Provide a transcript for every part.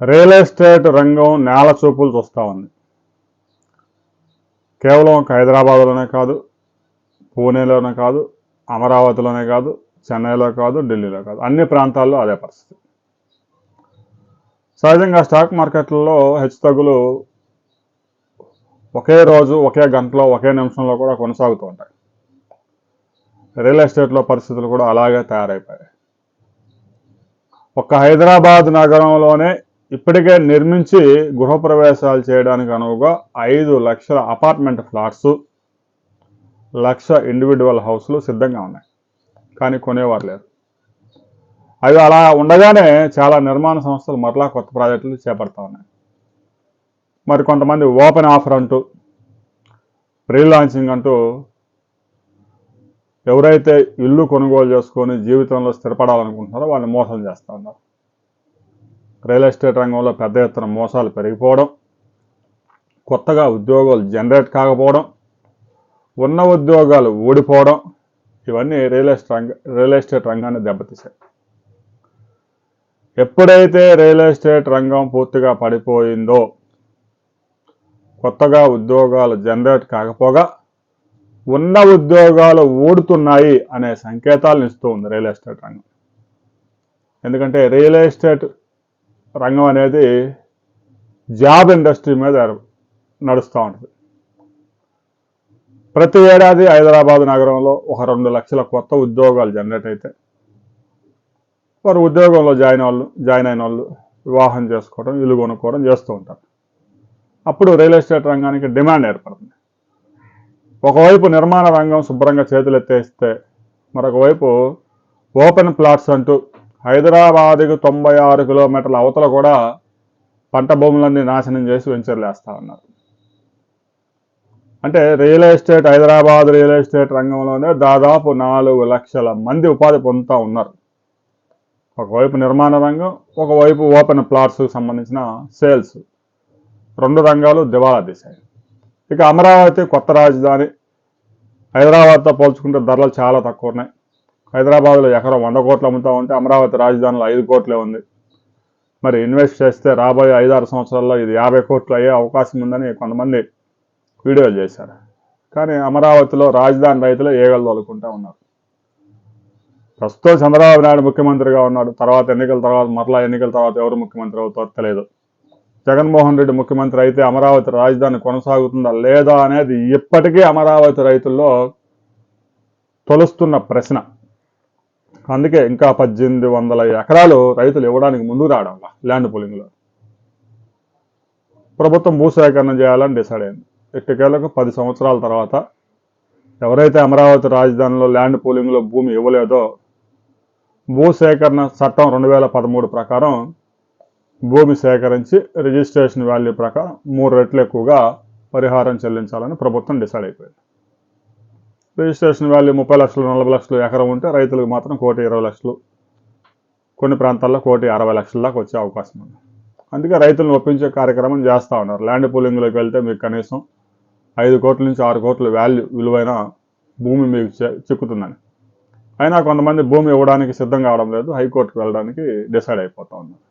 Real estate రంగం నేల చూపులు చూస్తూ ఉంది. కేవలం ఒక హైదరాబాద్లోనే కాదు పూణేలోనే కాదు అమరావతిలోనే కాదు చెన్నైలో కాదు ఢిల్లీలో కాదు. అన్ని ప్రాంతాల్లో అదే పరిస్థితి. సహజంగా స్టాక్ మార్కెట్లలో హెచ్చుతగ్గులు ఒకే రోజు ఒకే గంటలో ఒకే నిమిషంలో కూడా కొనసాగుతూ ఉంటాయి. రియల్ ఎస్టేట్లో పరిస్థితులు కూడా అలాగే తయారైపోయాయి. ఒక్క హైదరాబాద్ నగరంలోనే ఇప్పటికే నిర్మించి గృహప్రవేశాలు చేయడానికి అనువుగా ఐదు లక్షల అపార్ట్మెంట్ ఫ్లాట్స్ లక్ష ఇండివిజువల్ హౌస్లు సిద్ధంగా ఉన్నాయి. కానీ కొనేవారు లేరు. అవి అలా ఉండగానే చాలా నిర్మాణ సంస్థలు మరలా కొత్త ప్రాజెక్టులు చేపడతా ఉన్నాయి. మరి కొంతమంది ఓపెన్ ఆఫర్ అంటూ ప్రీ లాంచింగ్ అంటూ ఎవరైతే ఇల్లు కొనుగోలు చేసుకొని జీవితంలో స్థిరపడాలనుకుంటున్నారో వాళ్ళని మోసం చేస్తూ ఉన్నారు. రియల్ ఎస్టేట్ రంగంలో పెద్ద ఎత్తున మోసాలు పెరిగిపోవడం కొత్తగా ఉద్యోగాలు జనరేట్ కాకపోవడం ఉన్న ఉద్యోగాలు ఊడిపోవడం ఇవన్నీ రియల్ ఎస్టేట్ రంగ రియల్ ఎస్టేట్ రంగాన్ని దెబ్బతీశాయి. ఎప్పుడైతే రియల్ ఎస్టేట్ రంగం పూర్తిగా పడిపోయిందో కొత్తగా ఉద్యోగాలు జనరేట్ కాకపోగా ఉన్న ఉద్యోగాలు ఊడుతున్నాయి అనే సంకేతాలను ఇస్తూ ఉంది రియల్ ఎస్టేట్ రంగం. ఎందుకంటే రియల్ ఎస్టేట్ రంగం అనేది జాబ్ ఇండస్ట్రీ మీద నడుస్తూ ఉంటుంది. ప్రతి ఏడాది హైదరాబాద్ నగరంలో ఒక రెండు లక్షల కొత్త ఉద్యోగాలు జనరేట్ అయితే వారు ఉద్యోగంలో జాయిన్ వాళ్ళు జాయిన్ అయిన వాళ్ళు వివాహం చేసుకోవడం ఇల్లు కొనుక్కోవడం చేస్తూ ఉంటారు. అప్పుడు రియల్ ఎస్టేట్ రంగానికి డిమాండ్ ఏర్పడుతుంది. ఒకవైపు నిర్మాణ రంగం శుభ్రంగా చేతులెత్తేస్తే మరొకవైపు ఓపెన్ ప్లాట్స్ అంటూ హైదరాబాద్కు తొంభై ఆరు కిలోమీటర్ల అవతల కూడా పంట భూములన్నీ నాశనం చేసి వెంచర్లు వేస్తూ ఉన్నారు. అంటే real estate Hyderabad real estate రంగంలోనే దాదాపు నాలుగు లక్షల మంది ఉపాధి పొందుతూ ఉన్నారు. ఒకవైపు నిర్మాణ రంగం ఒకవైపు ఓపెన్ ప్లాట్స్కి సంబంధించిన సేల్స్. రెండు రంగాలు దివాలా తీశాయి. ఇక అమరావతి కొత్త రాజధాని. హైదరాబాద్తో పోల్చుకుంటే ధరలు చాలా తక్కువ ఉన్నాయి. హైదరాబాద్లో ఎకరం వంద కోట్లు అమ్ముతా ఉంటే అమరావతి రాజధానిలో ఐదు కోట్లే ఉంది. మరి ఇన్వెస్ట్ చేస్తే రాబోయే ఐదారు సంవత్సరాల్లో ఇది యాభై కోట్లు అయ్యే అవకాశం ఉందని కొంతమంది వీడియోలు చేశారు. కానీ అమరావతిలో రాజధాని రైతులు ఏగలు తోలుకుంటా ఉన్నారు. ప్రస్తుతం చంద్రబాబు నాయుడు ముఖ్యమంత్రిగా ఉన్నాడు. తర్వాత ఎన్నికల తర్వాత మరలా ఎన్నికల తర్వాత ఎవరు ముఖ్యమంత్రి అవుతారో తెలియదు. జగన్మోహన్ రెడ్డి ముఖ్యమంత్రి అయితే అమరావతి రాజధాని కొనసాగుతుందా లేదా అనేది ఇప్పటికీ అమరావతి రైతుల్లో తొలుస్తున్న ప్రశ్న. అందుకే ఇంకా పద్దెనిమిది వందల ఎకరాలు రైతులు ఇవ్వడానికి ముందుకు రావడం ల్యాండ్ పూలింగ్లో. ప్రభుత్వం భూసేకరణ చేయాలని డిసైడ్ అయింది. ఎట్టకేలకు పది సంవత్సరాల తర్వాత ఎవరైతే అమరావతి రాజధానిలో ల్యాండ్ పూలింగ్లో భూమి ఇవ్వలేదో భూసేకరణ చట్టం రెండు వేల పదమూడు ప్రకారం భూమి సేకరించి రిజిస్ట్రేషన్ వాల్యూ ప్రకారం మూడు రెట్లు ఎక్కువగా పరిహారం చెల్లించాలని ప్రభుత్వం డిసైడ్ అయిపోయింది. రిజిస్ట్రేషన్ వాల్యూ ముప్పై లక్షలు నలభై లక్షలు ఎకరం ఉంటే రైతులకు మాత్రం కోటి ఇరవై లక్షలు. కొన్ని ప్రాంతాల్లో కోటి అరవై లక్షల దాకా వచ్చే అవకాశం ఉంది. అందుకే రైతులను ఒప్పించే కార్యక్రమం చేస్తూ ఉన్నారు. ల్యాండ్ పూలింగ్లోకి వెళ్తే మీకు కనీసం ఐదు కోట్ల నుంచి ఆరు కోట్ల వాల్యూ విలువైన భూమి మీకు చె- చిక్కుతుందని. అయినా కొంతమంది భూమి ఇవ్వడానికి సిద్ధం కావడం లేదు. హైకోర్టుకు వెళ్ళడానికి డిసైడ్ అయిపోతూ ఉన్నారు.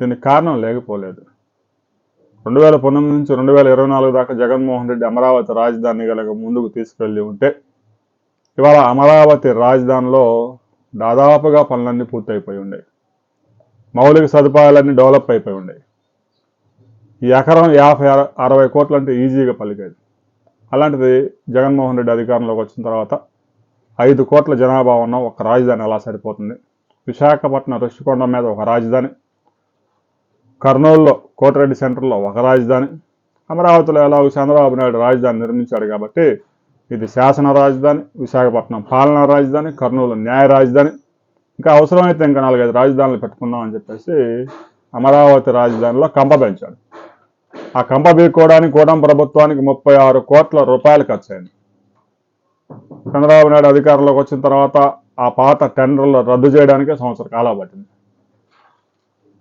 దీనికి కారణం లేకపోలేదు. రెండు వేల పంతొమ్మిది నుంచి రెండు వేల ఇరవై నాలుగు దాకా జగన్మోహన్ రెడ్డి అమరావతి రాజధాని కనుక ముందుకు తీసుకెళ్ళి ఉంటే ఇవాళ అమరావతి రాజధానిలో దాదాపుగా పనులన్నీ పూర్తయిపోయి ఉండేవి మౌలిక సదుపాయాలన్నీ డెవలప్ అయిపోయి ఉండేవి ఈ ఎకరం యాభై అరవై కోట్లు అంటే ఈజీగా పలికేది. అలాంటిది జగన్మోహన్ రెడ్డి అధికారంలోకి వచ్చిన తర్వాత ఐదు కోట్ల జనాభా ఉన్న ఒక రాజధాని ఎలా సరిపోతుంది. విశాఖపట్నం రుషికొండ మీద ఒక రాజధాని కర్నూలులో కోటిరెడ్డి సెంటర్లో ఒక రాజధాని అమరావతిలో ఎలాగో చంద్రబాబు నాయుడు రాజధాని నిర్మించాడు కాబట్టి ఇది శాసన రాజధాని విశాఖపట్నం పాలనా రాజధాని కర్నూలు న్యాయ రాజధాని. ఇంకా అవసరమైతే ఇంకా నాలుగైదు రాజధానులు పెట్టుకుందాం అని చెప్పేసి అమరావతి రాజధానిలో కంప పెంచాడు. ఆ కంప బీక్కోవడానికి కూడా ప్రభుత్వానికి ముప్పై ఆరు కోట్ల రూపాయలు ఖర్చు అయింది చంద్రబాబు నాయుడు అధికారంలోకి వచ్చిన తర్వాత ఆ పాత టెండర్లు రద్దు చేయడానికే సంవత్సరం కాలం పట్టింది.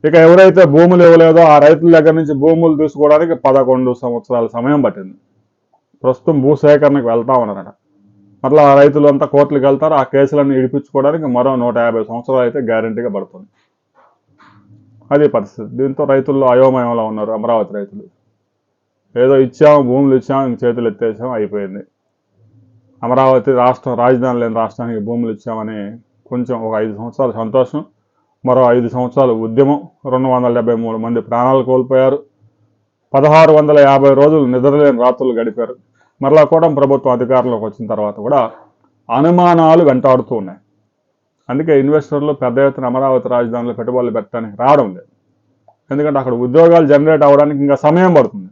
ఇక ఎవరైతే భూములు ఇవ్వలేదో ఆ రైతుల దగ్గర నుంచి భూములు తీసుకోవడానికి పదకొండు సంవత్సరాల సమయం పట్టింది. ప్రస్తుతం భూసేకరణకు వెళ్తా ఉన్నారట. మళ్ళీ ఆ రైతులు అంతా కోర్టులకు వెళ్తారు. ఆ కేసులన్నీ ఇడిపించుకోవడానికి మరో నూట యాభై సంవత్సరాలు అయితే గ్యారంటీగా పడుతుంది. అది పరిస్థితి. దీంతో రైతుల్లో అయోమయంలో ఉన్నారు అమరావతి రైతులు. ఏదో ఇచ్చాము భూములు ఇచ్చాము ఇంక చేతులు ఎత్తేసాం అయిపోయింది. అమరావతి రాష్ట్రం రాజధాని లేని రాష్ట్రానికి భూములు ఇచ్చామని కొంచెం ఒక ఐదు సంవత్సరాలు సంతోషం. మరో ఐదు సంవత్సరాలు ఉద్యమం. రెండు వందల డెబ్బై మూడు మంది ప్రాణాలు కోల్పోయారు. పదహారు వందల యాభై రోజులు నిద్రలేని రాత్రులు గడిపారు. మరలా కూడా ప్రభుత్వం అధికారంలోకి వచ్చిన తర్వాత కూడా అనుమానాలు వెంటాడుతూ ఉన్నాయి. అందుకే ఇన్వెస్టర్లు పెద్ద ఎత్తున అమరావతి రాజధానిలో పెట్టుబడులు పెట్టడానికి రావడం లేదు. ఎందుకంటే అక్కడ ఉద్యోగాలు జనరేట్ అవ్వడానికి ఇంకా సమయం పడుతుంది.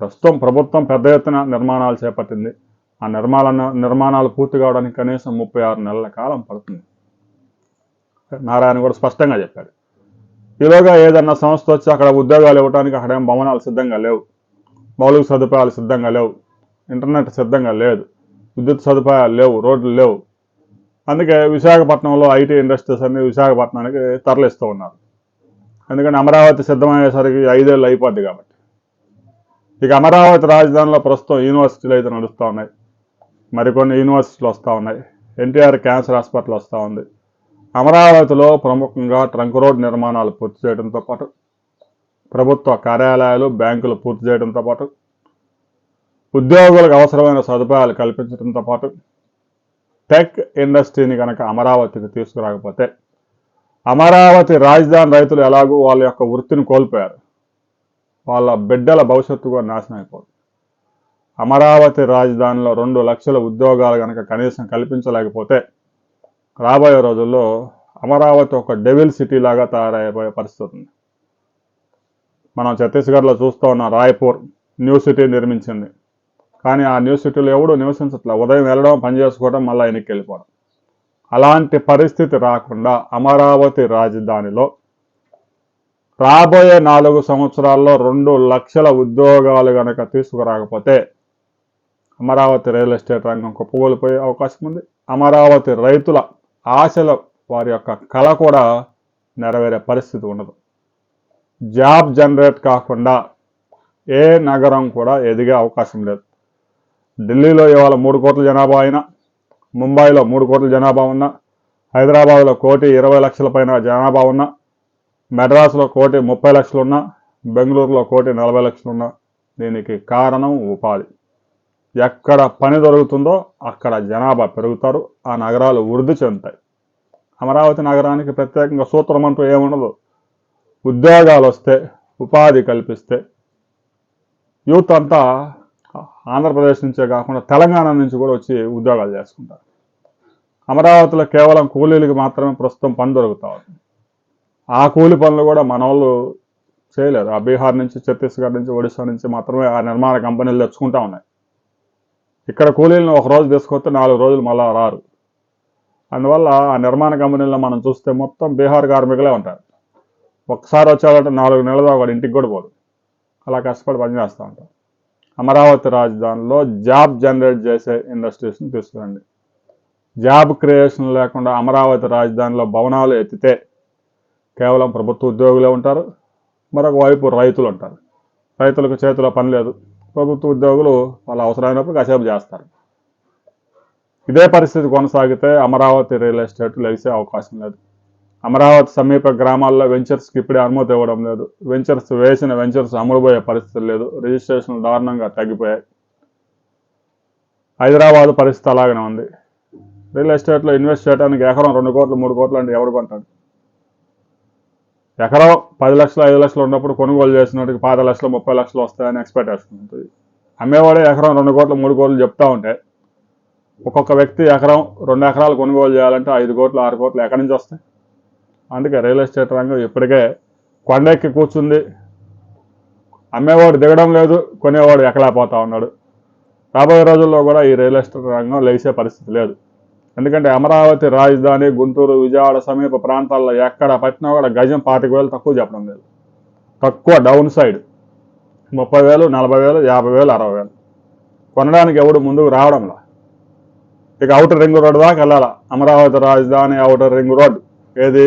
ప్రస్తుతం ప్రభుత్వం పెద్ద ఎత్తున నిర్మాణాలు చేపట్టింది. ఆ నిర్మాణ నిర్మాణాలు పూర్తి కావడానికి కనీసం ముప్పై ఆరు నెలల కాలం పడుతుంది. నారాయణ కూడా స్పష్టంగా చెప్పాడు. ఈలోగా ఏదన్నా సంస్థ వచ్చి అక్కడ ఉద్యోగాలు ఇవ్వడానికి అక్కడేం భవనాలు సిద్ధంగా లేవు. మౌలిక సదుపాయాలు సిద్ధంగా లేవు. ఇంటర్నెట్ సిద్ధంగా లేదు. విద్యుత్ సదుపాయాలు లేవు. రోడ్లు లేవు. అందుకే విశాఖపట్నంలో ఐటీ ఇండస్ట్రీస్ అన్ని విశాఖపట్నానికి తరలిస్తూ ఉన్నారు. ఎందుకంటే అమరావతి సిద్ధమయ్యేసరికి ఐదేళ్ళు అయిపోద్ది కాబట్టి. ఇక అమరావతి రాజధానిలో ప్రస్తుతం యూనివర్సిటీలు అయితే నడుస్తూ ఉన్నాయి. మరికొన్ని యూనివర్సిటీలు వస్తూ ఉన్నాయి. ఎన్టీఆర్ క్యాన్సర్ హాస్పిటల్ వస్తూ ఉంది. అమరావతిలో ప్రముఖంగా ట్రంక్ రోడ్ నిర్మాణాలు పూర్తి చేయడంతో పాటు ప్రభుత్వ కార్యాలయాలు బ్యాంకులు పూర్తి చేయడంతో పాటు ఉద్యోగులకు అవసరమైన సదుపాయాలు కల్పించడంతో పాటు టెక్ ఇండస్ట్రీని కనుక అమరావతికి తీసుకురాకపోతే అమరావతి రాజధాని రైతులు ఎలాగూ వాళ్ళ యొక్క వృత్తిని కోల్పోయారు. వాళ్ళ బిడ్డల భవిష్యత్తు కూడా నాశనం అయిపోతుంది అమరావతి రాజధానిలో రెండు లక్షల ఉద్యోగాలు కనుక కనీసం కల్పించలేకపోతే రాబోయే రోజుల్లో అమరావతి ఒక డెవిల్ సిటీ లాగా తయారైపోయే పరిస్థితి ఉంది. మనం ఛత్తీస్గఢ్లో చూస్తూ ఉన్న రాయ్పూర్ న్యూ సిటీ నిర్మించింది. కానీ ఆ న్యూ సిటీలో ఎవడు నివసించట్లే. ఉదయం వెళ్ళడం పని చేసుకోవడం మళ్ళీ వెనక్కి వెళ్ళిపోవడం. అలాంటి పరిస్థితి రాకుండా అమరావతి రాజధానిలో రాబోయే నాలుగు సంవత్సరాల్లో రెండు లక్షల ఉద్యోగాలు కనుక తీసుకురాకపోతే అమరావతి రియల్ ఎస్టేట్ రంగం కుప్పగోలిపోయే అవకాశం ఉంది. అమరావతి రైతుల ఆశల వారి యొక్క కళ కూడా నెరవేరే పరిస్థితి ఉండదు. జాబ్ జనరేట్ కాకుండా ఏ నగరం కూడా ఎదిగే అవకాశం లేదు. ఢిల్లీలో ఇవాళ మూడు కోట్ల జనాభా అయినా ముంబైలో మూడు కోట్ల జనాభా ఉన్నా హైదరాబాద్లో కోటి ఇరవై లక్షల పైన జనాభా ఉన్నా మెడ్రాస్లో కోటి ముప్పై లక్షలు ఉన్నా బెంగళూరులో కోటి నలభై లక్షలు ఉన్నా దీనికి కారణం ఉపాధి. ఎక్కడ పని దొరుకుతుందో అక్కడ జనాభా పెరుగుతారు ఆ నగరాలు వృద్ధి చెందుతాయి. అమరావతి నగరానికి ప్రత్యేకంగా సూత్రం అంటూ ఏముండదు. ఉద్యోగాలు వస్తే ఉపాధి కల్పిస్తే యూత్ అంతా ఆంధ్రప్రదేశ్ నుంచే కాకుండా తెలంగాణ నుంచి కూడా వచ్చి ఉద్యోగాలు చేసుకుంటారు. అమరావతిలో కేవలం కూలీలకు మాత్రమే ప్రస్తుతం పని దొరుకుతా ఉంది. ఆ కూలి పనులు కూడా మన వాళ్ళు చేయలేరు. ఆ బీహార్ నుంచి ఛత్తీస్గఢ్ నుంచి ఒడిశా నుంచి మాత్రమే ఆ నిర్మాణ కంపెనీలు తెచ్చుకుంటా ఉన్నాయి. ఇక్కడ కూలీలను ఒక రోజు తీసుకొస్తే నాలుగు రోజులు మళ్ళా రారు. అందువల్ల ఆ నిర్మాణ కంపెనీల్లో మనం చూస్తే మొత్తం బీహార్ కార్మికులే ఉంటారు. ఒకసారి వచ్చాడంటే నాలుగు నెలలు వాడు ఇంటికి కూడా పోదు. అలా కష్టపడి పనిచేస్తూ ఉంటారు అమరావతి రాజధానిలో జాబ్ జనరేట్ చేసే ఇండస్ట్రీస్ని తీసుకురండి. జాబ్ క్రియేషన్ లేకుండా అమరావతి రాజధానిలో భవనాలు ఎత్తితే కేవలం ప్రభుత్వ ఉద్యోగులే ఉంటారు. మరొక వైపు రైతులు ఉంటారు. రైతులకు చేతిలో పని లేదు. ప్రభుత్వ ఉద్యోగులు వాళ్ళ అవసరమైనప్పుడు కసేపు చేస్తారు. ఇదే పరిస్థితి కొనసాగితే అమరావతి రియల్ ఎస్టేట్ లెగిసే అవకాశం లేదు. అమరావతి సమీప గ్రామాల్లో వెంచర్స్కి ఇప్పుడే అనుమతి ఇవ్వడం లేదు. వెంచర్స్ వేసిన వెంచర్స్ అమలుపోయే పరిస్థితి లేదు. రిజిస్ట్రేషన్లు దారుణంగా తగ్గిపోయాయి. హైదరాబాద్ పరిస్థితి అలాగనే ఉంది. రియల్ ఎస్టేట్లో ఇన్వెస్ట్ చేయడానికి ఎకరం రెండు కోట్లు మూడు కోట్లు అంటే ఎవరు కొంటాడు? ఎకరం పది లక్షలు ఐదు లక్షలు ఉన్నప్పుడు కొనుగోలు చేసినట్టుకి పది లక్షలు ముప్పై లక్షలు వస్తాయని ఎక్స్పెక్టేషన్ ఉంటుంది అమ్మేవాడే ఎకరం రెండు కోట్లు మూడు కోట్లు చెప్తా ఉంటే ఒక్కొక్క వ్యక్తి ఎకరం రెండు ఎకరాలు కొనుగోలు చేయాలంటే ఐదు కోట్లు ఆరు కోట్లు ఎక్కడి నుంచి వస్తాయి? అందుకే రియల్ ఎస్టేట్ రంగం ఇప్పటికే కొండెక్కి కూర్చుంది. అమ్మేవాడు దిగడం లేదు కొనేవాడు ఎక్కలేకపోతా ఉన్నాడు. రాబోయే రోజుల్లో కూడా ఈ రియల్ ఎస్టేట్ రంగం లేచే పరిస్థితి లేదు. ఎందుకంటే అమరావతి రాజధాని గుంటూరు విజయవాడ సమీప ప్రాంతాల్లో ఎక్కడ పట్టినా కూడా గజం పాతిక వేలు తక్కువ చెప్పడం లేదు. తక్కువ డౌన్ సైడ్. ముప్పై వేలు నలభై వేలు యాభై వేలు అరవై వేలు. కొనడానికి ఎవడు ముందుకు రావడంలా? ఇక అవుటర్ రింగ్ రోడ్ దాకా వెళ్ళాలా? అమరావతి రాజధాని అవుటర్ రింగ్ రోడ్. ఏది?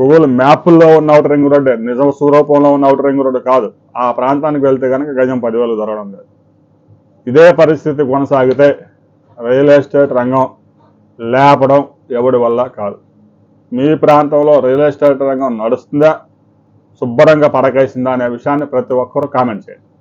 గూగుల్ మ్యాప్లో ఉన్న అవుటర్ రింగ్ రోడ్డే. నిజం స్వరూపంలో ఉన్న అవుటర్ రింగ్ రోడ్ కాదు. ఆ ప్రాంతానికి వెళ్తే కనుక గజం పదివేలు దొరకడం లేదు. ఇదే పరిస్థితి కొనసాగితే రియల్ ఎస్టేట్ రంగం లేపడం ఎవడి వల్ల కాదు. మీ ప్రాంతంలో రియల్ ఎస్టేట్ రంగం నడుస్తుందా? శుభ్రంగా పడకేసిందా అనే విషయాన్ని ప్రతి ఒక్కరూ కామెంట్ చేయండి.